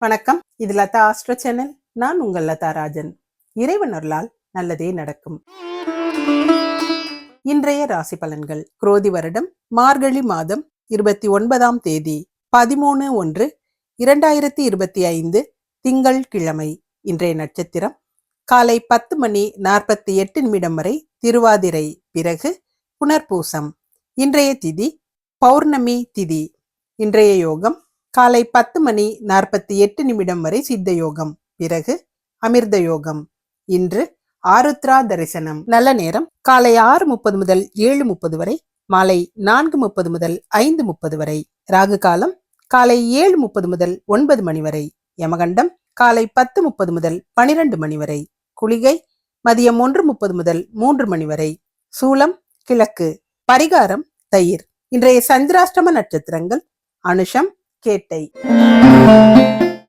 வணக்கம். இது Latha astro channel. நான் உங்கள் லதா ராஜன். இறைவன் அருளால் நல்லதே நடக்கும். இன்றைய ராசி பலன்கள். குரோதி வருடம் மார்கழி மாதம் இருபத்தி ஒன்பதாம் தேதி பதிமூணு ஒன்று இரண்டாயிரத்தி இருபத்தி ஐந்து திங்கள் கிழமை. இன்றைய நட்சத்திரம் காலை பத்து மணி நாற்பத்தி எட்டு நிமிடம் வரை திருவாதிரை பிறகு புனர்பூசம். இன்றைய திதி பௌர்ணமி திதி. இன்றைய யோகம் காலை பத்து மணி நாற்பத்தி எட்டு நிமிடம் வரை சித்த யோகம் பிறகு அமிர்த யோகம் இன்று ஆருத்ரா தரிசனம். நல்ல நேரம். காலை ஆறு முப்பது முதல் ஏழு முப்பது வரை மாலை நான்கு முப்பது முதல் ஐந்து முப்பது வரை. ராகு காலம் காலை ஏழு முப்பது முதல் ஒன்பது மணி வரை. யமகண்டம் காலை பத்து முப்பது முதல் பனிரெண்டு மணி வரை. குளிகை மதியம் ஒன்று முப்பது முதல் மூன்று மணி வரை. சூலம் கிழக்கு. பரிகாரம் தயிர். இன்றைய சந்திராஷ்டம நட்சத்திரங்கள் அனுஷம் கேட்டை.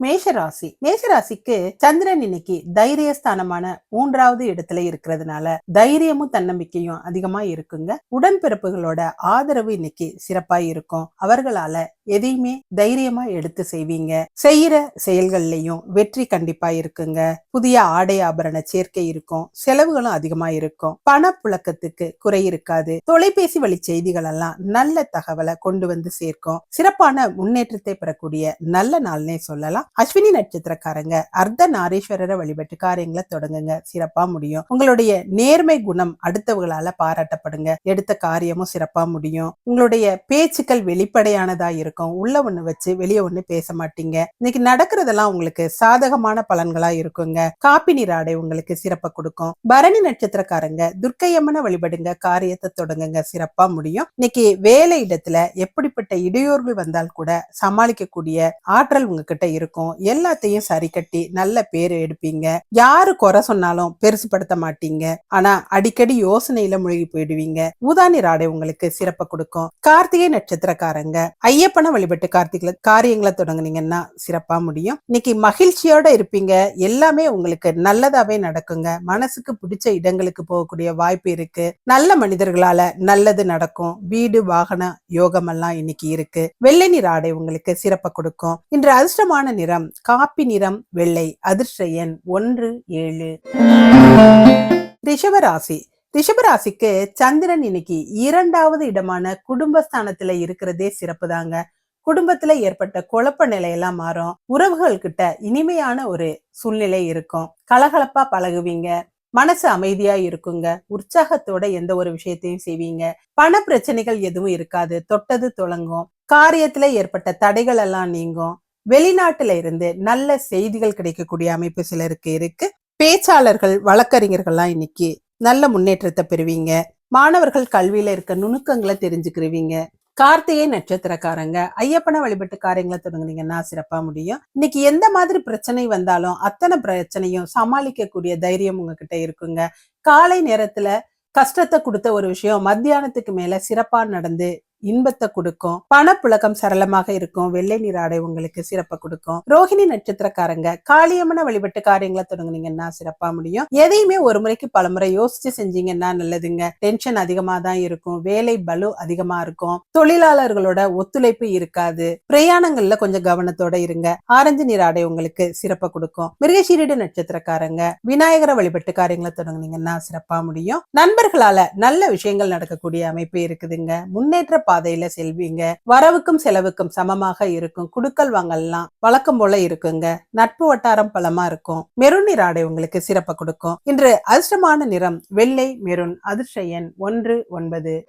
மேஷராசி. மேஷராசிக்கு சந்திரன் இன்னைக்கு தைரியஸ்தானமான மூன்றாவது இடத்துல இருக்கிறதுனால தைரியமும் தன்னம்பிக்கையும் அதிகமா இருக்குங்க. உடன்பிறப்புகளோட ஆதரவு இன்னைக்கு சிறப்பா இருக்கும். அவர்களால எதையுமே தைரியமா எடுத்து செய்வீங்க. செய்யற செயல்கள்லயும் வெற்றி கண்டிப்பா இருக்குங்க. புதிய ஆடை ஆபரண சேர்க்கை இருக்கும். செலவுகளும் அதிகமா இருக்கும். பணப்புழக்கத்துக்கு குறை இருக்காது. தொலைபேசி வழி செய்திகள் எல்லாம் நல்ல தகவலை கொண்டு வந்து சேர்க்கும். சிறப்பான முன்னேற்றத்தை பெறக்கூடிய நல்ல நாள்னே சொல்லலாம். அஸ்வினி நட்சத்திரக்காரங்க அர்த்த நாரீஸ்வரரை வழிபட்டு காரியங்களை தொடங்குங்க. சிறப்பா முடியும். உங்களுடைய நேர்மை குணம் அடுத்தவங்களால பாராட்டப்படுங்க. எடுத்த காரியமும் சிறப்பா முடியும். உங்களுடைய பேச்சுக்கள் வெளிப்படையானதா இருக்கும். உள்ள ஒண்ணு வச்சு வெளியே ஒண்ணு பேச மாட்டீங்க. இன்னைக்கு நடக்கிறதெல்லாம் உங்களுக்கு சாதகமான பலன்களா இருக்குங்க. காப்பி நீராடை உங்களுக்கு சிறப்பை கொடுக்கும். பரணி நட்சத்திரக்காரங்க துர்க்கையம்மனை வழிபடுங்க. காரியத்தை தொடங்குங்க. சிறப்பா முடியும். இன்னைக்கு வேலை இடத்துல எப்படிப்பட்ட இடையூறுகள் வந்தால் கூட சமாளிக்கக்கூடிய ஆற்றல் உங்ககிட்ட இருக்கும். எல்லாத்தையும் சரி கட்டி நல்ல பேர் எடுப்பீங்க. யாரு குறை சொன்னாலும் பெருசுபடுத்த மாட்டீங்க. ஆனா அடிக்கடி யோசனையில மூழ்கி போயிடுவீங்க. ஊதானி ராடை உங்களுக்கு சிறப்பை கொடுக்கும். கார்த்திகை நட்சத்திரக்காரங்க ஐயப்பனை வழிபட்டு கார்த்திகை காரியங்களை தொடங்குனீங்கன்னா சிறப்பா முடியும். இன்னைக்கு மகிழ்ச்சியோட இருப்பீங்க. எல்லாமே உங்களுக்கு நல்லதாவே நடக்குங்க. மனசுக்கு பிடிச்ச இடங்களுக்கு போகக்கூடிய வாய்ப்பு இருக்கு. நல்ல மனிதர்களால நல்லது நடக்கும். வீடு வாகன யோகம் எல்லாம் இன்னைக்கு இருக்கு. வெள்ளை நீர் ஆடை உங்களுக்கு சிறப்பை கொடுக்கும். இன்று அதிர்ஷ்டமான நிறம் காப்பி நிறம் வெள்ளை அதிர்ஷ்ட எண் ஒன்று ஏழு. ரிஷபராசி ரிஷபராசிக்கு சந்திரன் இன்னைக்கு இரண்டாவது இடமான குடும்பஸ்தானத்துல இருக்கிறதே சிறப்பு தாங்க குடும்பத்துல ஏற்பட்ட குழப்ப நிலையெல்லாம் மாறும். உறவுகள் கிட்ட இனிமையான ஒரு சூழ்நிலை இருக்கும். கலகலப்பா பழகுவீங்க. மனசு அமைதியா இருக்குங்க. உற்சாகத்தோட எந்த ஒரு விஷயத்தையும் செய்வீங்க. பண பிரச்சனைகள் எதுவும் இருக்காது. தொட்டது தொடங்கும் காரியத்துல ஏற்பட்ட தடைகள் எல்லாம் நீங்கும். வெளிநாட்டுல இருந்து நல்ல செய்திகள் கிடைக்கக்கூடிய அமைப்பு சிலருக்கு இருக்கு. பேச்சாளர்கள் வழக்கறிஞர்கள்லாம் இன்னைக்கு நல்ல முன்னேற்றத்தை பெறுவீங்க. மாணவர்கள் கல்வியில இருக்க நுணுக்கங்களை தெரிஞ்சுக்கிருவீங்க. கார்த்திகை நட்சத்திரக்காரங்க ஐயப்பனை வழிபட்டு காரியங்களை தொடங்குனீங்கன்னா சிறப்பா முடியும். இன்னைக்கு எந்த மாதிரி பிரச்சனை வந்தாலும் அத்தனை பிரச்சனையும் சமாளிக்கக்கூடிய தைரியம் உங்ககிட்ட இருக்குங்க. காலை நேரத்துல கஷ்டத்தை கொடுத்த ஒரு விஷயம் மத்தியானத்துக்கு மேல சிறப்பா நடந்து இன்பத்தை கொடுக்கும். பணப்புழக்கம் சரளமாக இருக்கும். வெள்ளை நீர் ஆடை உங்களுக்கு சிறப்பை கொடுக்கும். ரோஹிணி நட்சத்திரக்காரங்க காளியம்மனை வழிபட்டு காரியங்களை தொடங்குனீங்கன்னா சிறப்பா முடியும். எதையுமே ஒரு முறைக்கு பலமுறை யோசிச்சு செஞ்சீங்கன்னா நல்லதுங்க. டென்ஷன் அதிகமா தான் இருக்கும். வேலை பலு அதிகமா இருக்கும். தொழிலாளர்களோட ஒத்துழைப்பு இருக்காது. பிரயாணங்கள்ல கொஞ்சம் கவனத்தோட இருங்க. ஆரஞ்சு நீர் ஆடை உங்களுக்கு சிறப்பை கொடுக்கும். மிருகசீரிடு நட்சத்திரக்காரங்க விநாயகரை வழிபட்டு காரியங்களை தொடங்குனீங்கன்னா சிறப்பா முடியும். நண்பர்களால நல்ல விஷயங்கள் நடக்கக்கூடிய அமைப்பு இருக்குதுங்க. முன்னேற்ற பாதையில செல்வீங்க. வரவுக்கும் செலவுக்கும் சமமாக இருக்கும். குடுக்கல் வாங்கல்லாம் வழக்கம் போல இருக்குங்க. நட்பு வட்டாரம் பலமா இருக்கும். மெருன் நிற ஆடை உங்களுக்கு சிறப்பை கொடுக்கும். இன்று அதிர்ஷ்டமான நிறம் வெள்ளை மெருன் அதிர்ஷ்ட எண் ஒன்று ஒன்பது.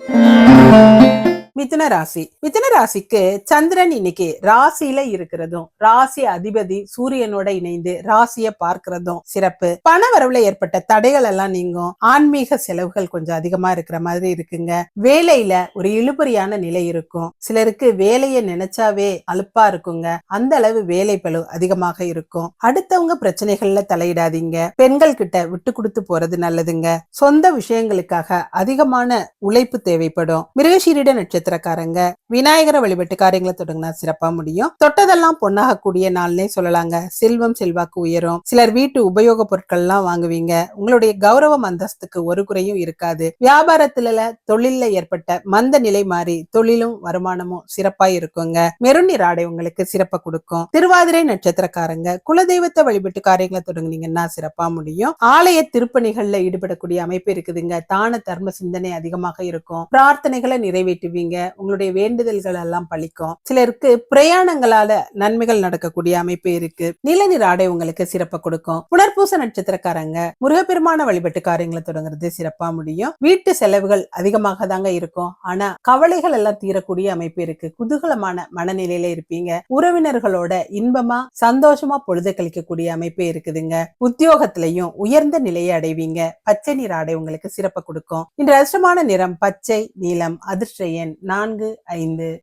மிதுன ராசி மிதுன ராசிக்கு சந்திரன் இன்னைக்கு ராசியில இருக்கிறதும் ராசி அதிபதி சூரியனோட இணைந்து ராசிய பார்க்கிறதும் சிறப்பு. பண வரவுல ஏற்பட்ட தடைகள் எல்லாம் நீங்கும். ஆன்மீக செலவுகள் கொஞ்சம் அதிகமா இருக்கிற மாதிரி இருக்குங்க. வேலையில ஒரு இழுபறியான நிலை இருக்கும். சிலருக்கு வேலையை நினைச்சாவே அலுப்பா இருக்குங்க. அந்த அளவு வேலை பழு அதிகமாக இருக்கும். அடுத்தவங்க பிரச்சனைகள்ல தலையிடாதீங்க. பெண்கள் கிட்ட விட்டு கொடுத்து போறது நல்லதுங்க. சொந்த விஷயங்களுக்காக அதிகமான உழைப்பு தேவைப்படும். மிருகசீரிட நட்சத்திரம் நட்சத்திரக்காரங்க விநாயகரை வழிபட்டு காரியங்களை தொடங்கினா சிறப்பா முடியும். தொட்டதெல்லாம் பொண்ணாகக்கூடிய நாள்னே சொல்லலாங்க. செல்வம் செல்வாக்கு உயரும். சிலர் வீட்டு உபயோக பொருட்கள் எல்லாம் வாங்குவீங்க. உங்களுடைய கௌரவம் அந்தஸ்துக்கு ஒரு குறையும் இருக்காது. வியாபாரத்துல தொழில்ல ஏற்பட்ட மந்த நிலை மாறி தொழிலும் வருமானமும் சிறப்பா இருக்குங்க. மெருநீர் ஆடை உங்களுக்கு சிறப்பை கொடுக்கும். திருவாதிரை நட்சத்திரக்காரங்க குலதெய்வத்தை வழிபட்டு காரியங்களை தொடங்குனீங்கன்னா சிறப்பா முடியும். ஆலய திருப்பணிகள்ல ஈடுபடக்கூடிய அமைப்பு இருக்குதுங்க. தான தர்ம சிந்தனை அதிகமாக இருக்கும். பிரார்த்தனைகளை நிறைவேற்றுவீங்க. உங்களுடைய வேண்டுதல்கள் எல்லாம் பழிக்கும். சிலருக்கு பிரயாணங்களால நன்மைகள் நடக்கக்கூடிய அமைப்பு இருக்கு. நிலநீர் ஆடை உங்களுக்கு சிறப்பை கொடுக்கும். புனர்பூச நட்சத்திரக்காரங்க முருகப்பெருமான வழிபட்டு காரியங்களை தொடங்குறது சிறப்பா முடியும். வீட்டு செலவுகள் அதிகமாக தாங்க இருக்கும். ஆனா கவலைகள் எல்லாம் தீரக்கூடிய அமைப்பு இருக்கு. குதூகலமான மனநிலையில இருப்பீங்க. உறவினர்களோட இன்பமா சந்தோஷமா பொழுது கழிக்கக்கூடிய அமைப்பு இருக்குதுங்க. உத்தியோகத்திலையும் உயர்ந்த நிலையை அடைவீங்க. பச்சை நிற ஆடை உங்களுக்கு சிறப்பை கொடுக்கும். இன்று அதிர்ஷ்டமான நிறம் பச்சை நீலம் அதிர்ஷ்ட எண் நான்கு ஐந்து.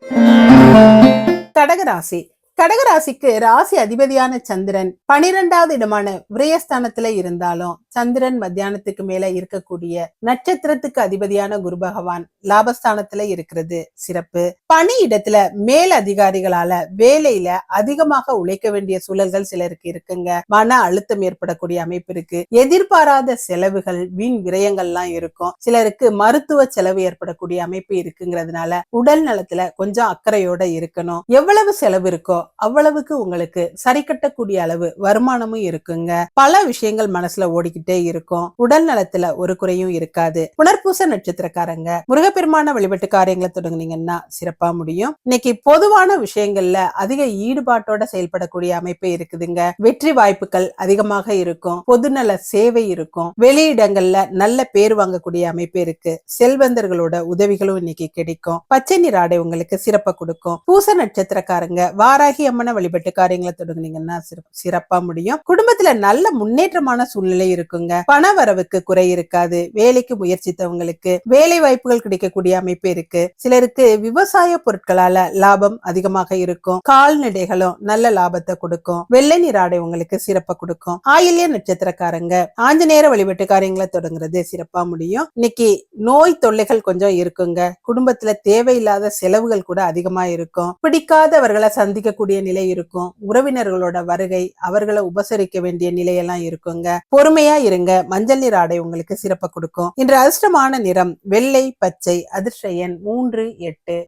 கடகராசி. கடகராசிக்கு ராசி அதிபதியான சந்திரன் பனிரெண்டாவது இடமான விரயஸ்தானத்துல இருந்தாலும் சந்திரன் மத்தியானத்துக்கு மேல இருக்கக்கூடிய நட்சத்திரத்துக்கு அதிபதியான குரு பகவான் லாபஸ்தானத்துல இருக்கிறது சிறப்பு. பணி இடத்துல மேல் அதிகாரிகளால வேலையில அதிகமாக உழைக்க வேண்டிய சூழல்கள் சிலருக்கு இருக்குங்க. மன அழுத்தம் ஏற்படக்கூடிய அமைப்பு இருக்கு. எதிர்பாராத செலவுகள் வீண் விரயங்கள்லாம் இருக்கும். சிலருக்கு மருத்துவ செலவு ஏற்படக்கூடிய அமைப்பு இருக்குங்கிறதுனால உடல் நலத்துல கொஞ்சம் அக்கறையோட இருக்கணும். எவ்வளவு செலவு இருக்கோ அவ்வளவுக்கு உங்களுக்கு சரி கட்டக்கூடிய அளவு வருமானமும் இருக்குங்க. பல விஷயங்கள் மனசுல ஓடிக்கிட்டே இருக்கும். உடல் நலத்துல ஒரு குறையும் இருக்காது. புனர்பூச நட்சத்திரக்காரங்க முருகப்பெருமான வழிபட்டு காரியங்களை தொடங்குனீங்கன்னா சிறப்பா முடியும். இன்னைக்கு பொதுவான விஷயங்கள்ல அதிக ஈடுபாட்டோட செயல்படக்கூடிய அமைப்பு இருக்குதுங்க. வெற்றி வாய்ப்புகள் அதிகமாக இருக்கும். பொதுநல சேவை இருக்கும். வெளியிடங்கள்ல நல்ல பேர் வாங்கக்கூடிய அமைப்பு இருக்கு. செல்வந்தர்களோட உதவிகளும் இன்னைக்கு கிடைக்கும். பச்சை நீர் ஆடை உங்களுக்கு சிறப்பை கொடுக்கும். பூச நட்சத்திரக்காரங்க வாராகி அம்மனை வழிபட்டு காரியங்களை தொடங்குனீங்கன்னா சிறப்பா முடியும். குடும்பத்துல நல்ல முன்னேற்றமான சூழ்நிலை இருக்குங்க. பண வரவுக்கு குறை இருக்காது. வேலைக்கு முயற்சித்தவங்களுக்கு வேலை வாய்ப்புகள் கிடைக்கக்கூடிய அமைப்பு இருக்கு. சிலருக்கு விவசாய பொருட்களால லாபம் அதிகமாக இருக்கும். கால்நடைகளும் நல்ல லாபத்தை கொடுக்கும். வெள்ளை நீர் ஆடை உங்களுக்கு சிறப்பா கொடுக்கும். ஆயில்ய நட்சத்திரக்காரங்க ஆஞ்சநேயர வழிபட்டு காரியங்களை தொடங்குறது சிறப்பா முடியும். இன்னைக்கு நோய் தொல்லைகள் கொஞ்சம் இருக்குங்க. குடும்பத்துல தேவையில்லாத செலவுகள் கூட அதிகமா இருக்கும். பிடிக்காதவர்களை சந்திக்க கூடிய நிலை இருக்கும். உறவினர்களோட வருகை அவர்களை உபசரிக்க வேண்டிய நிலையெல்லாம் இருக்குங்க. பொறுமையா இருங்க. மஞ்சள் நீர் ஆடை உங்களுக்கு சிறப்பை கொடுக்கும். இன்று அதிர்ஷ்டமான நிறம் வெள்ளை பச்சை அதிர்ஷ்ட எண் மூன்று எட்டு.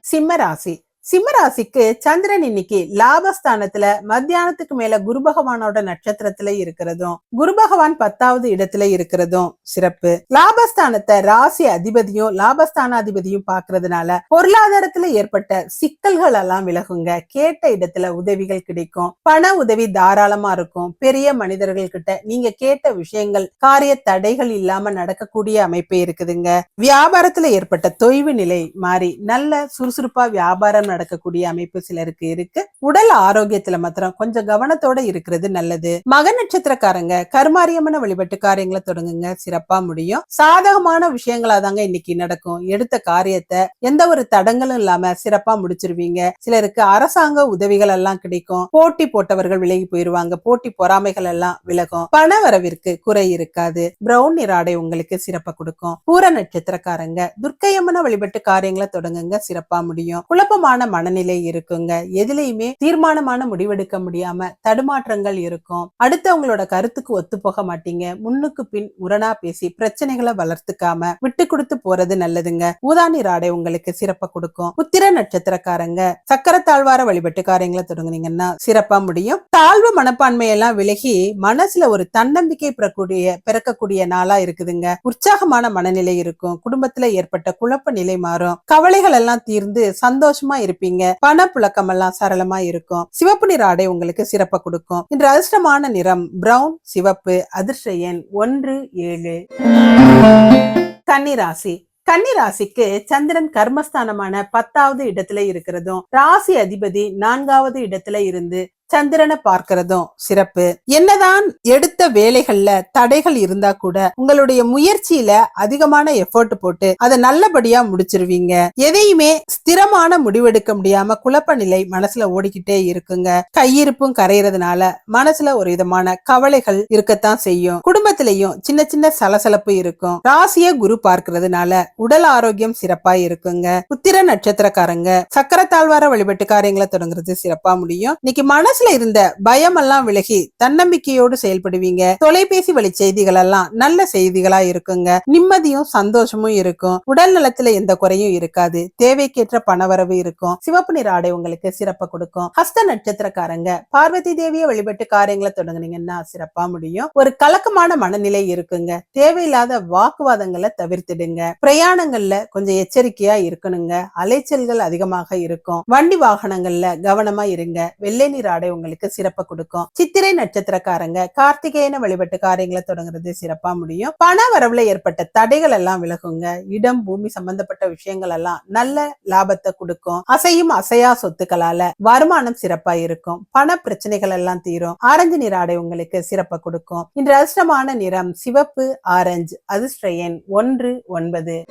சிம்ம ராசி. சிம்மராசிக்கு சந்திரன் இன்னைக்கு லாபஸ்தானத்துல மத்தியானத்துக்கு மேல குரு பகவானோட நட்சத்திரத்துல இருக்கிறதும் குரு பகவான் பத்தாவது இடத்துல இருக்கிறதும் சிறப்பு. லாபஸ்தானத்தை ராசி அதிபதியும் லாபஸ்தானாதிபதியும் பாக்குறதுனால பொருளாதாரத்துல ஏற்பட்ட சிக்கல்கள் எல்லாம் விலகுங்க. கேட்ட இடத்துல உதவிகள் கிடைக்கும். பண உதவி தாராளமா இருக்கும். பெரிய மனிதர்கள் கிட்ட நீங்க கேட்ட விஷயங்கள் காரிய தடைகள் இல்லாம நடக்கக்கூடிய அமைப்பு இருக்குதுங்க. வியாபாரத்துல ஏற்பட்ட தொய்வு நிலை மாறி நல்ல சுறுசுறுப்பா வியாபாரம் நடக்கக்கூடிய அமைப்பு சிலருக்கு இருக்கு. உடல் ஆரோக்கியத்துல மாத்திரம் கொஞ்சம் கவனத்தோட இருக்கிறது நல்லது. மக நட்சத்திரக்காரங்க கருமாரியம்மன வழிபட்டு காரியங்களை தொடங்குங்க. சிறப்பா முடியும். சாதகமான விஷயங்களா தாங்க இன்னைக்கு நடக்கும். எடுத்த காரியத்தை எந்த ஒரு தடங்களும் இல்லாம சிறப்பா முடிச்சிருவீங்க. சிலருக்கு அரசாங்க உதவிகள் எல்லாம் கிடைக்கும். போட்டி போட்டவர்கள் விலகி போயிருவாங்க. போட்டி பொறாமைகள் எல்லாம் விலகும். பண வரவிற்கு குறை இருக்காது. பிரவுன் நிராடை உங்களுக்கு சிறப்பா கொடுக்கும். பூர நட்சத்திரக்காரங்க துர்க்கையம்மன வழிபட்டு காரியங்களை தொடங்குங்க. சிறப்பா முடியும். குழப்பமான மனநிலை இருக்குங்க. எதுலையுமே தீர்மானமான முடிவெடுக்க முடியாம தடுமாற்றங்கள் இருக்கும். அடுத்தவங்களோட கருத்துக்கு ஒத்து போக மாட்டீங்க. முன்னுக்கு பின் முரணா பேசி பிரச்சனைகளை வளர்த்துக்காம விட்டு கொடுத்து போறது நல்லதுங்க. ஊதானி ராடை உங்களுக்கு சிறப்பை கொடுக்கும். உத்திர நட்சத்திரக்காரங்க சக்கர தாழ்வார வழிபட்டுக்காரங்களை தொடங்குனீங்கன்னா சிறப்பா முடியும். தாழ்வு மனப்பான்மை எல்லாம் விலகி மனசுல ஒரு தன்னம்பிக்கை பெறக்கூடிய பிறக்கக்கூடிய நாளா இருக்குதுங்க. உற்சாகமான மனநிலை இருக்கும். குடும்பத்துல ஏற்பட்ட குழப்ப நிலை மாறும். கவலைகள் எல்லாம் தீர்ந்து சந்தோஷமா இருப்பீங்க பணப்புழக்கம் எல்லாம் சரளமா இருக்கும். சிவப்பு நிற ஆடை உங்களுக்கு சிறப்பை கொடுக்கும். இன்று அதிர்ஷ்டமான நிறம் பிரவுன் சிவப்பு அதிர்ஷ்ட எண் ஒன்று ஏழு. கன்னிராசி. கன்னிராசிக்கு சந்திரன் கர்மஸ்தானமான பத்தாவது இடத்துல இருக்கிறதும் ராசி அதிபதி நான்காவது இடத்துல இருந்து சந்திரனை பார்க்கிறதும் சிறப்பு. என்னதான் எடுத்த வேலைகள்ல தடைகள் இருந்தா கூட உங்களுடைய முயற்சியில அதிகமான எஃபோர்ட் போட்டு அதை நல்லபடியா முடிச்சிருவீங்க. எதையுமே ஸ்திரமான முடிவெடுக்க முடியாம குழப்ப நிலை மனசுல ஓடிக்கிட்டே இருக்குங்க. கையிருப்பும் கரையிறதுனால மனசுல ஒரு விதமான கவலைகள் இருக்கத்தான் செய்யும். குடும்பத்திலையும் சின்ன சின்ன சலசலப்பு இருக்கும். ராசிய குரு பார்க்கறதுனால உடல் ஆரோக்கியம் சிறப்பா இருக்குங்க. உத்திர நட்சத்திரக்காரங்க சக்கர தாழ்வார வழிபட்டு காரியங்களை தொடங்குறது சிறப்பா முடியும். இன்னைக்கு மனசுல இருந்த பயம் எல்லாம் விலகி தன்னம்பிக்கையோடு செயல்படுவீங்க. தொலைபேசி வழி செய்திகள் எல்லாம் நல்ல செய்திகளா இருக்குங்க. நிம்மதியும் சந்தோஷமும் இருக்கும். உடல் நலத்துல எந்த குறையும் இருக்காது. தேவைக்கேற்ற பணவரவு இருக்கும். சிவப்பு நிற ஆடை உங்களுக்கு சிறப்பை கொடுக்கும். ஹஸ்த நட்சத்திரக்காரங்க பார்வதி தேவியை வழிபட்டு காரியங்களை தொடங்குனீங்கன்னா சிறப்பா முடியும். ஒரு கலக்கமான மனநிலை இருக்குங்க. தேவையில்லாத வாக்குவாதங்களை தவிர்த்துடுங்க. பிரயாணங்கள்ல கொஞ்சம் எச்சரிக்கையா இருக்கணுங்க. அலைச்சல்கள் அதிகமாக இருக்கும். வண்டி வாகனங்கள்ல கவனமா இருங்க. வெள்ளை நீர் ஆடை உங்களுக்கு சிறப்பை கொடுக்கும். சித்திரை நட்சத்திரக்காரங்க கார்த்திகேயன வழிபட்டு காரியங்களை தொடங்குறது சிறப்பா முடியும். பண வரவுல ஏற்பட்ட தடைகள் எல்லாம் விலகுங்க. இடம் பூமி சம்பந்தப்பட்ட விஷயங்கள் எல்லாம் நல்ல லாபத்தை கொடுக்கும். அசையும் அசையா சொத்துக்களால வருமானம் சிறப்பா இருக்கும். பண பிரச்சனைகள் எல்லாம் தீரும். ஆரஞ்சு நிற ஆடை உங்களுக்கு சிறப்பை கொடுக்கும். இன்று அதிர்ஷ்டமான நிறம் சிவப்பு ஆரஞ்சு அதிர்ஷ்ட எண் ஒன்று ஒன்பது.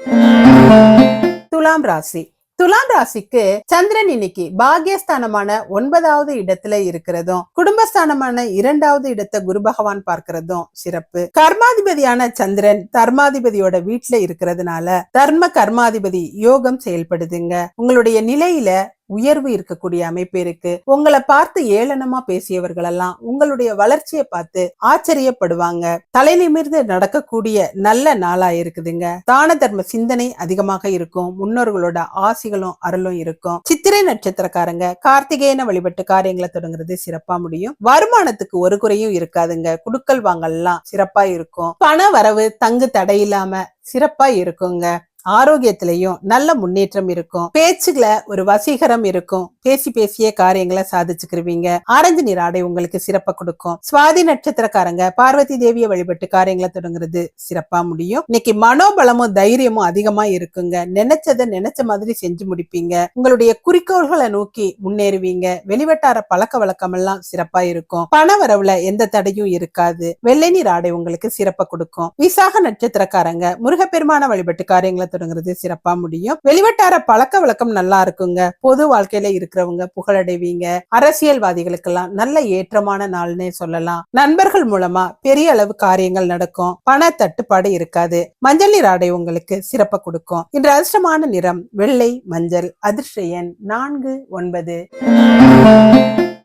துலாம் ராசி. துலாம் ராசிக்கு சந்திரன் இன்னைக்கு பாகியஸ்தானமான ஒன்பதாவது இடத்துல இருக்கிறதும் குடும்பஸ்தானமான இரண்டாவது இடத்தை குரு பகவான் பார்க்கிறதும் சிறப்பு. கர்மாதிபதியான சந்திரன் தர்மாதிபதியோட வீட்டுல இருக்கிறதுனால தர்ம கர்மாதிபதி யோகம் செயல்படுதுங்க. உங்களுடைய நிலையில உயர்வு இருக்கக்கூடிய அமைப்பு இருக்கு. உங்களை பார்த்து ஏளனமா பேசியவர்கள் எல்லாம் உங்களுடைய வளர்ச்சியை பார்த்து ஆச்சரியப்படுவாங்க. தலை நிமிர்ந்து நடக்கக்கூடிய நல்ல நாளா இருக்குதுங்க. தான தர்ம சிந்தனை அதிகமாக இருக்கும். முன்னோர்களோட ஆசிகளும் அருளும் இருக்கும். சித்திரை நட்சத்திரக்காரங்க கார்த்திகேயன வழிபட்டு காரியங்களை தொடங்குறது சிறப்பா முடியும். வருமானத்துக்கு ஒரு குறையும் இருக்காதுங்க. குடுக்கல் வாங்கல்லாம் சிறப்பா இருக்கும். பண வரவு தங்கு தடையில்லாம சிறப்பா இருக்குங்க. ஆரோக்கியத்திலையும் நல்ல முன்னேற்றம் இருக்கும். பேச்சுல ஒரு வசீகரம் இருக்கும். பேசி பேசிய காரியங்களை சாதிச்சுக்கிருவீங்க. ஆரஞ்சு நிற ஆடை உங்களுக்கு சிறப்பா கொடுக்கும். சுவாதி நட்சத்திரக்காரங்க பார்வதி தேவியை வழிபட்டு காரியங்களை தொடங்குறது சிறப்பா முடியும். இன்னைக்கு மனோபலமும் தைரியமும் அதிகமா இருக்குங்க. நினைச்சதை நினைச்ச மாதிரி செஞ்சு முடிப்பீங்க. உங்களுடைய குறிக்கோள்களை நோக்கி முன்னேறுவீங்க. வெளிவட்டார பழக்க வழக்கம் எல்லாம் சிறப்பா இருக்கும். பண வரவுல எந்த தடையும் இருக்காது. வெள்ளை நீர் ஆடை உங்களுக்கு சிறப்பா கொடுக்கும். விசாக நட்சத்திரக்காரங்க முருகப்பெருமான வழிபட்டு காரியங்களை தொடங்குறது சிறப்பா முடியும். வெளிவட்டார பழக்க வழக்கம் நல்லா இருக்குங்க. பொது வாழ்க்கையில இருக்கிறவங்க புகழடைவீங்க. அரசியல்வாதிகளுக்கெல்லாம் நல்ல ஏற்றமான நாள்னே சொல்லலாம். நண்பர்கள் மூலமா பெரிய அளவு காரியங்கள் நடக்கும். பண தட்டுப்பாடு இருக்காது. மஞ்சள் நீர் ஆடை உங்களுக்கு சிறப்பா கொடுக்கும். இன்று அதிர்ஷ்டமான நிறம் வெள்ளை மஞ்சள் அதிர்ஷ்ட எண் நான்கு ஒன்பது.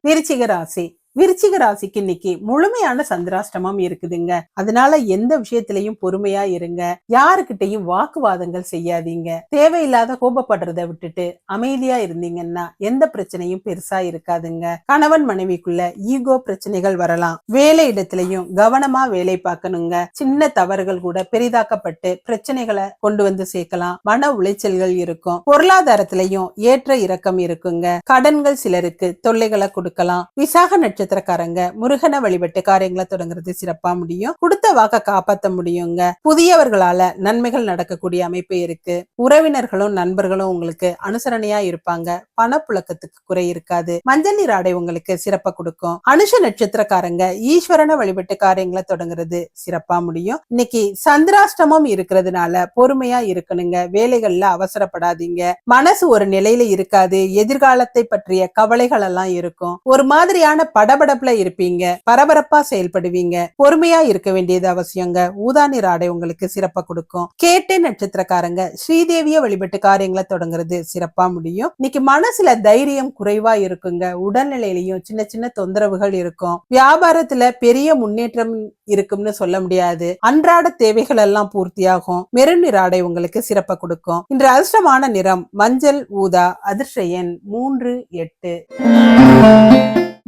விருச்சிக ராசி. விருச்சிக ராசிக்கு இன்னைக்கு முழுமையான சந்திராஷ்டமம் இருக்குதுங்க. அதனால எந்த விஷயத்திலையும் பொறுமையா இருங்க. யாருக்கிட்டையும் வாக்குவாதங்கள் செய்யாதீங்க. தேவையில்லாத கோபப்படுறத விட்டுட்டு அமைதியா இருந்தீங்கன்னா எந்த பிரச்சனையும் பெருசா இருக்காதுங்க. கணவன் மனைவிக்குள்ள ஈகோ பிரச்சனைகள் வரலாம். வேலை இடத்திலையும் கவனமா வேலை பார்க்கணுங்க. சின்ன தவறுகள் கூட பெரிதாக்கப்பட்டு பிரச்சனைகளை கொண்டு வந்து சேர்க்கலாம். மன உளைச்சல்கள் இருக்கும். பொருளாதாரத்திலையும் ஏற்ற இறக்கம் இருக்குங்க. கடன்கள் சிலருக்கு தொல்லைகளை கொடுக்கலாம். விசாக நட்சத்திரக்காரங்க முருகனை வழிபட்டு காரியங்களை தொடங்குறது சிறப்பா முடியும். கொடுத்த வாக்க காப்பாத்த முடியுங்க. புதியவர்களால நன்மைகள் நடக்கக்கூடிய அமைப்பு இருக்கு. உறவினர்களும் நண்பர்களும் உங்களுக்கு அனுசரணையா இருப்பாங்க. பணப்புழக்கத்துக்கு குறை இருக்காது. மஞ்சள் நீர் ஆடை உங்களுக்கு சிறப்பா கொடுக்கும். அனுஷ நட்சத்திரக்காரங்க ஈஸ்வரனை வழிபட்டு காரியங்களை தொடங்குறது சிறப்பா முடியும். இன்னைக்கு சந்திராஷ்டமம் இருக்கிறதுனால பொறுமையா இருக்கணுங்க. வேலைகள்ல அவசரப்படாதீங்க. மனசு ஒரு நிலையில இருக்காது. எதிர்காலத்தை பற்றிய கவலைகள் எல்லாம் இருக்கும். ஒரு மாதிரியான பட படபடப்புல இருப்பீங்க பரபரப்பா செயல்படுவீங்க பொறுமையா இருக்க வேண்டியது அவசியங்க. ஊதா நீர் ஆடை உங்களுக்கு சிறப்பா கொடுக்கும். கேட்டை நட்சத்திரக்காரங்க ஸ்ரீதேவிய வழிபட்டு காரியங்களை தொடங்குறது சிறப்பா முடியும். இன்னைக்கு மனசுல தைரியம் குறைவா இருக்குங்க. உடல்நிலையிலையும் சின்ன சின்ன தொந்தரவுகள் இருக்கும். வியாபாரத்துல பெரிய முன்னேற்றம் இருக்கும்னு சொல்ல முடியாது. அன்றாட தேவைகள் எல்லாம் பூர்த்தியாகும். மெருன் நிற ஆடை உங்களுக்கு சிறப்பா கொடுக்கும். இன்று அதிர்ஷ்டமான நிறம் மஞ்சள் ஊதா அதிர்ஷ்ட எண் மூன்று எட்டு.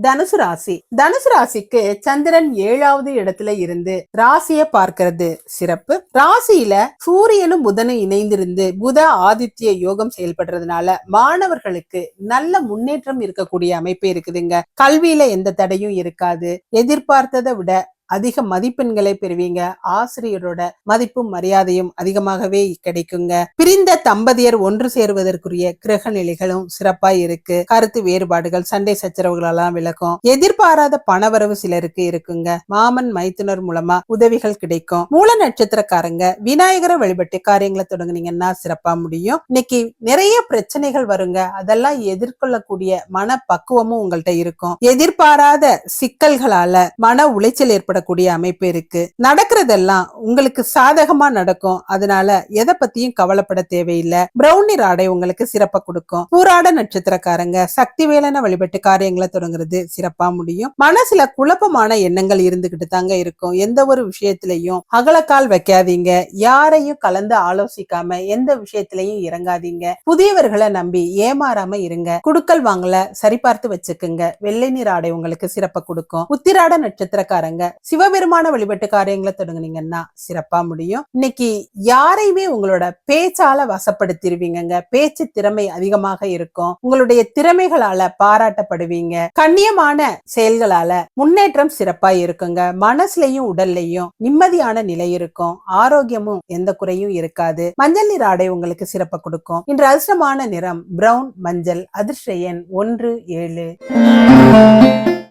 தனுசு ராசி. தனுசு ராசிக்கு சந்திரன் ஏழாவது இடத்துல இருந்து ராசிய பார்க்கிறது சிறப்பு. ராசியில சூரியனும் புதனும் இணைந்திருந்து புத ஆதித்ய யோகம் செயல்படுறதுனால மாணவர்களுக்கு நல்ல முன்னேற்றம் இருக்கக்கூடிய அமைப்பு இருக்குதுங்க. கல்வியில எந்த தடையும் இருக்காது. எதிர்பார்த்ததை விட அதிக மதிப்பெண்களை பெறுவீங்க. ஆசிரியரோட மதிப்பும் மரியாதையும் அதிகமாகவே கிடைக்குங்க. பிரிந்த தம்பதியர் ஒன்று சேருவதற்குரிய கிரக நிலைகளும் சிறப்பா இருக்கு. கருத்து வேறுபாடுகள் சண்டை சச்சரவுகள் எல்லாம் எதிர்பாராத பணவரவு சிலருக்கு இருக்குங்க. மாமன் மைத்துனர் மூலமா உதவிகள் கிடைக்கும். மூல நட்சத்திரக்காரங்க விநாயகரை வழிபட்டு காரியங்களை தொடங்குனீங்கன்னா சிறப்பா முடியும். இன்னைக்கு நிறைய பிரச்சனைகள் வருங்க. அதெல்லாம் எதிர்கொள்ளக்கூடிய மன பக்குவமும் உங்கள்கிட்ட இருக்கும். எதிர்பாராத சிக்கல்களால மன உளைச்சல் வரக்கூடிய அமைப்பு இருக்கு. நடக்கிறதெல்லாம் உங்களுக்கு சாதகமா நடக்கும். அதனால எதை பத்தியும் கவலைப்பட தேவையில்லை. பிரௌனி ராடை உங்களுக்கு சிறப்பா கொடுக்கும். பூராட நட்சத்திரக்காரங்க சக்தி வேலனை வழிபட்டு காரியங்களை தொடங்குறது சிறப்பா முடியும். மனசுல குழப்பமான எண்ணங்கள் இருந்துகிட்டு தாங்க இருக்கும். எந்த ஒரு விஷயத்திலையும் அகலக்கால் வைக்காதீங்க. யாரையும் கலந்து ஆலோசிக்காம எந்த விஷயத்திலையும் இறங்காதீங்க. புதியவர்களை நம்பி ஏமாறாம இருங்க. குடுக்கல் வாங்கல சரிபார்த்து வச்சுக்குங்க. வெள்ளை நீர் ஆடை உங்களுக்கு சிறப்ப கொடுக்கும். உத்திராட நட்சத்திரக்காரங்க சிவபெருமான வழிபட்டு காரியங்களை தொடங்குனீங்கன்னா சிறப்பா முடியும். இன்னைக்கு யாரையுமே உங்களோட பேச்சால வசப்படுத்திடுவீங்க பேச்சு திறமை அதிகமாக இருக்கும். உங்களுடைய திறமைகளால பாராட்டப்படுவீங்க. கண்ணியமான செயல்களால முன்னேற்றம் சிறப்பா இருக்குங்க. மனசுலயும் உடல்லையும் நிம்மதியான நிலை இருக்கும். ஆரோக்கியமும் எந்த குறையும் இருக்காது. மஞ்சள் நிற ஆடை உங்களுக்கு சிறப்ப கொடுக்கும். இன்று அதிர்ஷ்டமான நிறம் பிரவுன் மஞ்சள். அதிர்ஷ்ட எண் ஒன்று ஏழு.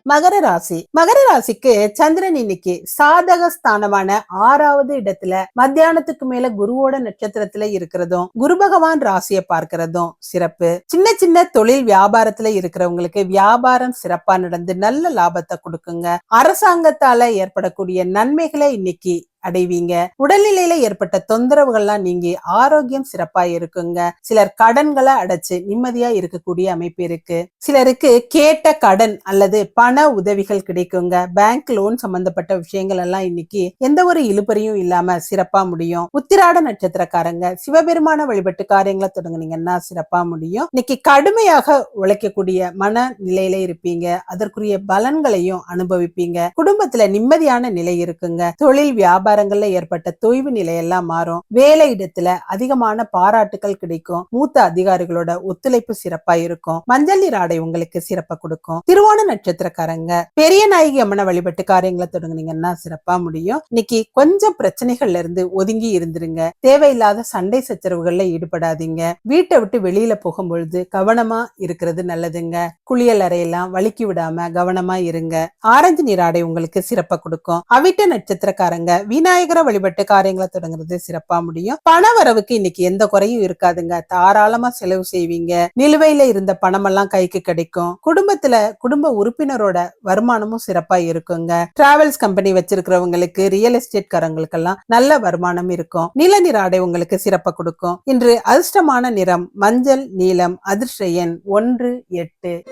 மகர ராசி. மகர ராசிக்கு சந்திரன் இன்னைக்கு சாதக ஸ்தானமான ஆறாவது இடத்துல மத்தியானத்துக்கு மேல குருவோட நட்சத்திரத்துல இருக்கிறதும் குரு பகவான் ராசியை பார்க்கிறதும் சிறப்பு. சின்ன சின்ன தொழில் வியாபாரத்துல இருக்கிறவங்களுக்கு வியாபாரம் சிறப்பா நடந்து நல்ல லாபத்தை கொடுக்குங்க. அரசாங்கத்தால ஏற்படக்கூடிய நன்மைகளை இன்னைக்கு அடைவீங்க. உடல்நிலையில ஏற்பட்ட தொந்தரவுகள்லாம் நீங்கி ஆரோக்கியம் சிறப்பா இருக்குங்க. சிலர் கடன்களை அடைச்சு நிம்மதியா இருக்கக்கூடிய அமைப்பு இருக்கு. சிலருக்கு கேட்ட கடன் அல்லது பண உதவிகள் கிடைக்குங்க. பேங்க் லோன் சம்பந்தப்பட்ட விஷயங்கள் எல்லாம் இன்னைக்கு எந்த ஒரு இழுபறியும் இல்லாம சிறப்பா முடியும். உத்திராட நட்சத்திரக்காரங்க சிவபெருமான வழிபட்டு காரியங்களை தொடங்குனீங்கன்னா சிறப்பா முடியும். இன்னைக்கு கடுமையாக உழைக்கக்கூடிய மன நிலையில இருப்பீங்க. அதற்குரிய பலன்களையும் அனுபவிப்பீங்க. குடும்பத்துல நிம்மதியான நிலை இருக்குங்க. தொழில் வியாபாரம் வியாபாரங்கள்ல ஏற்பட்ட தொய்வு நிலையெல்லாம் மாறும். வேலை இடத்துல அதிகமான பாராட்டுகள் கிடைக்கும். மூத்த அதிகாரிகளோட ஒத்துழைப்பு சிறப்பா இருக்கும். மஞ்சள் நீர் ஆடை உங்களுக்கு சிறப்பா கொடுக்கும். திருவோண நட்சத்திரக்காரங்க பெரிய நாயகி அம்மனை வழிபட்டு காரியங்களை தொடங்குனீங்கன்னா சிறப்பா முடியும். இன்னைக்கு கொஞ்சம் பிரச்சனைகள்ல இருந்து ஒதுங்கி இருந்துருங்க. தேவையில்லாத சண்டை சச்சரவுகள்ல ஈடுபடாதீங்க. வீட்டை விட்டு வெளியில போகும்பொழுது கவனமா இருக்கிறது நல்லதுங்க. குளியல் அறையெல்லாம் வலிக்கி விடாம கவனமா இருங்க. ஆரஞ்சு நீராடை உங்களுக்கு சிறப்பா கொடுக்கும். அவிட்ட நட்சத்திரக்காரங்க விநாயகரை வழிபட்டு காரியங்களை தொடங்குறது சிறப்பா முடியும். பண வரவுக்கு இன்னைக்கு எந்த குறையும் இருக்காதுங்க. தாராளமா செலவு செய்வீங்க. நிலுவையில இருந்த பணமெல்லாம் கைக்கு கிடைக்கும். குடும்பத்துல குடும்ப உறுப்பினரோட வருமானமும் சிறப்பா இருக்குங்க. டிராவல்ஸ் கம்பெனி வச்சிருக்கிறவங்களுக்கு ரியல் எஸ்டேட் காரங்களுக்கெல்லாம் நல்ல வருமானம் இருக்கும். நில நிராடை உங்களுக்கு சிறப்பா கொடுக்கும். இன்று அதிர்ஷ்டமான நிறம் மஞ்சள் நீலம் அதிர்ஷ்ட எண் ஒன்று எட்டு.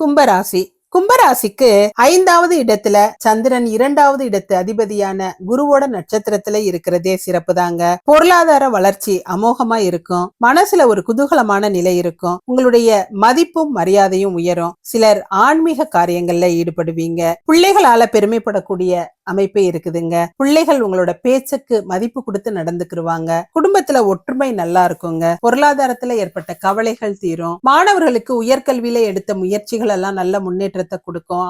கும்பராசி கும்பராசிக்கு ஐந்தாவது இடத்துல சந்திரன் இரண்டாவது இடத்து அதிபதியான குருவோட நட்சத்திரத்துல இருக்கிறதே சிறப்பு தாங்க பொருளாதார வளர்ச்சி அமோகமா இருக்கும். மனசுல ஒரு குதூகலமான நிலை இருக்கும். உங்களுடைய மதிப்பும் மரியாதையும் உயரும். சிலர் ஆன்மீக காரியங்கள்ல ஈடுபடுவீங்க. பிள்ளைகளால பெருமைப்படக்கூடிய அமைப்பு இருக்குதுங்க. பிள்ளைகள் உங்களோட பேச்சுக்கு மதிப்பு கொடுத்து நடந்துக்கிருவாங்க. குடும்பத்துல ஒற்றுமை நல்லா இருக்குங்க. பொருளாதாரத்துல ஏற்பட்ட கவலைகள் தீரும். மாணவர்களுக்கு உயர்கல்வியில எடுத்த முயற்சிகள் எல்லாம் நல்ல முன்னேற்றத்தை கொடுக்கும்.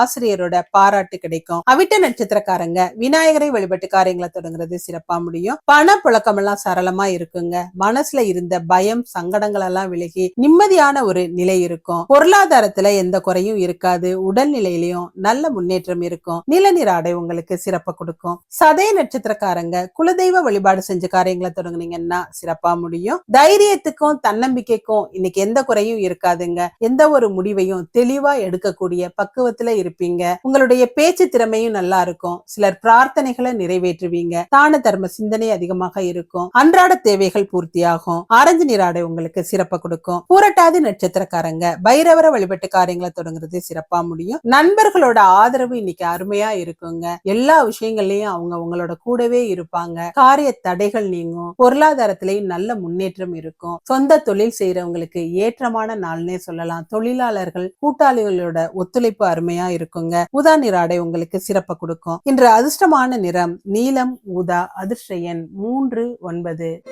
ஆசிரியரோட பாராட்டு கிடைக்கும். அவிட்ட நட்சத்திரக்காரங்க விநாயகரை வழிபட்டு காரியங்களை தொடங்குறது சிறப்பா முடியும். பண புழக்கம் எல்லாம் சரளமா இருக்குங்க. மனசுல இருந்த பயம் சங்கடங்கள் எல்லாம் விலகி நிம்மதியான ஒரு நிலை இருக்கும். பொருளாதாரத்துல எந்த குறையும் இருக்காது. உடல்நிலையிலையும் நல்ல முன்னேற்றம் இருக்கும். நிலநீர் ஆடை உங்களுக்கு சிறப்பை கொடுக்கும். சதய நட்சத்திரக்காரங்க குலதெய்வ வழிபாடு செஞ்ச காரியங்களை தொடங்குனீங்கன்னா சிறப்பா முடியும். தைரியத்துக்கும் தன்னம்பிக்கைக்கும் இன்னைக்கு எந்த குறையும் இருக்காதுங்க. எந்த ஒரு முடிவையும் தெளிவா இருக்கக்கூடிய பக்குவத்துல இருப்பீங்க. உங்களுடைய பேச்சு திறமையும் நல்லா இருக்கும். சிலர் பிரார்த்தனைகளை நிறைவேற்றுவீங்க. தான தர்ம சிந்தனை அதிகமாக இருக்கும். அன்றாட தேவைகள் பூர்த்தியாகும். ஆரஞ்சு நீராடை உங்களுக்கு சிறப்பா கொடுக்கும். பூரட்டாதி நட்சத்திரக்காரங்க பைரவர வழிபட்டு காரியங்களை தொடங்குறது சிறப்பா முடியும். நண்பர்களோட ஆதரவு இன்னைக்கு அருமையா இருக்குங்க. எல்லா விஷயங்கள்லயும் அவங்க உங்களோட கூடவே இருப்பாங்க. காரிய தடைகள் நீங்கும். பொருளாதாரத்திலையும் நல்ல முன்னேற்றம் இருக்கும். சொந்த தொழில் செய்யறவங்களுக்கு ஏற்றமான நாள்னே சொல்லலாம். தொழிலாளர்கள் கூட்டாளிகளோட ஒத்துழைப்பு அருமையா இருக்குங்க. ஊதா நிறாடை உங்களுக்கு சிறப்ப கொடுக்கும். இன்று அதிர்ஷ்டமான நிறம் நீலம் ஊதா அதிர்ஷ்ட எண் மூன்று ஒன்பது.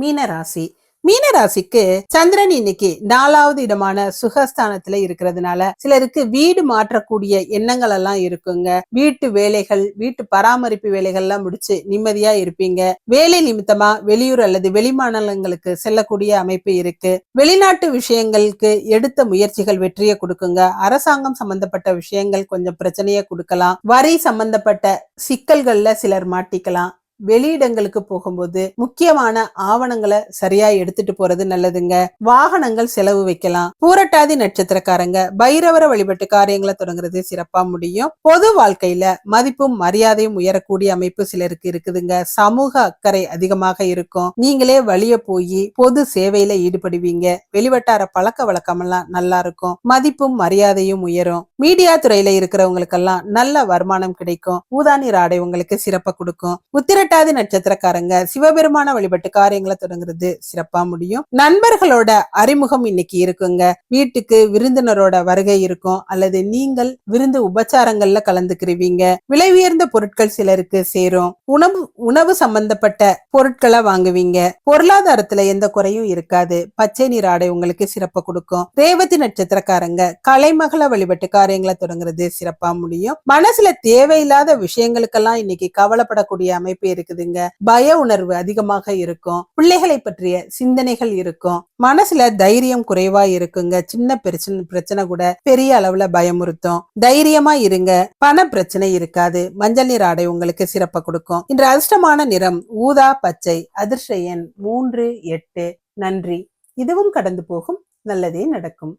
மீனராசி மீனராசிக்கு சந்திரன் இன்னைக்கு நாலாவது இடமான சுகஸ்தானத்துல இருக்கிறதுனால சிலருக்கு வீடு மாற்றக்கூடிய எண்ணங்கள் எல்லாம் இருக்குங்க. வீட்டு வேலைகள் வீட்டு பராமரிப்பு வேலைகள் எல்லாம் முடிச்சு நிம்மதியா இருப்பீங்க. வேலை நிமித்தமா வெளியூர் அல்லது வெளிமாநிலங்களுக்கு செல்லக்கூடிய அமைப்பு இருக்கு. வெளிநாட்டு விஷயங்களுக்கு எடுத்த முயற்சிகள் வெற்றியை கொடுக்குங்க. அரசாங்கம் சம்பந்தப்பட்ட விஷயங்கள் கொஞ்சம் பிரச்சனையை கொடுக்கலாம். வரி சம்பந்தப்பட்ட சிக்கல்கள்ல சிலர் மாட்டிக்கலாம். வெளியிடங்களுக்கு போகும்போது முக்கியமான ஆவணங்களை சரியா எடுத்துட்டு போறது நல்லதுங்க. வாகனங்கள் செலவு வைக்கலாம். பூரட்டாதி நட்சத்திரக்காரங்க பைரவர வழிபட்டு காரியங்களை தொடங்குறது சிறப்பா முடியும். பொது வாழ்க்கையில மதிப்பும் மரியாதையும் உயரக்கூடிய அமைப்பு சிலருக்கு இருக்குதுங்க. சமூக அக்கறை அதிகமாக இருக்கும். நீங்களே வழிய போய் பொது சேவையில ஈடுபடுவீங்க. வெளிவட்டார பழக்க வழக்கமெல்லாம் நல்லா இருக்கும். மதிப்பும் மரியாதையும் உயரும். மீடியா துறையில இருக்கிறவங்களுக்கெல்லாம் நல்ல வருமானம் கிடைக்கும். ஊதானி ராடை உங்களுக்கு சிறப்பா கொடுக்கும். உத்திரட்டாதி நட்சத்திரக்காரங்க சிவபெருமான வழிபட்டு காரியங்களை தொடங்குறது சிறப்பா முடியும். நண்பர்களோட அறிமுகம் இன்னைக்கு இருக்குங்க. வீட்டுக்கு விருந்தினரோட வருகை இருக்கும். அல்லது நீங்கள் விருந்து உபச்சாரங்கள்ல கலந்துக்கிறீங்க விலை உயர்ந்த பொருட்கள் சிலருக்கு சேரும். உணவு உணவு சம்பந்தப்பட்ட பொருட்களை வாங்குவீங்க. பொருளாதாரத்துல எந்த குறையும் இருக்காது. பச்சை நீர் ஆடை உங்களுக்கு சிறப்பை கொடுக்கும். ரேவதி நட்சத்திரக்காரங்க கலைமகள வழிபட்டு காரியங்களை தொடங்குறது சிறப்பா முடியும். மனசுல தேவையில்லாத விஷயங்களுக்கெல்லாம் இன்னைக்கு கவலைப்படக்கூடிய அமைப்பு இருக்குதுங்க பய உணர்வு அதிகமாக இருக்கும். பிள்ளைகளை பற்றிய சிந்தனைகள் இருக்கும். மனசுல தைரியம் குறைவா இருக்குங்க. சின்ன பிரச்சனை பிரச்சனை கூட பெரிய அளவுல பயமுறுத்தும். தைரியமா இருங்க. பண பிரச்சனை இருக்காது. மஞ்சள் நீர் ஆடை உங்களுக்கு சிறப்பை கொடுக்கும். இன்று அதிர்ஷ்டமான நிறம் ஊதா பச்சை. அதிர்ஷ்ட எண் மூன்று எட்டு. நன்றி. இதுவும் கடந்து போகும். நல்லதே நடக்கும்.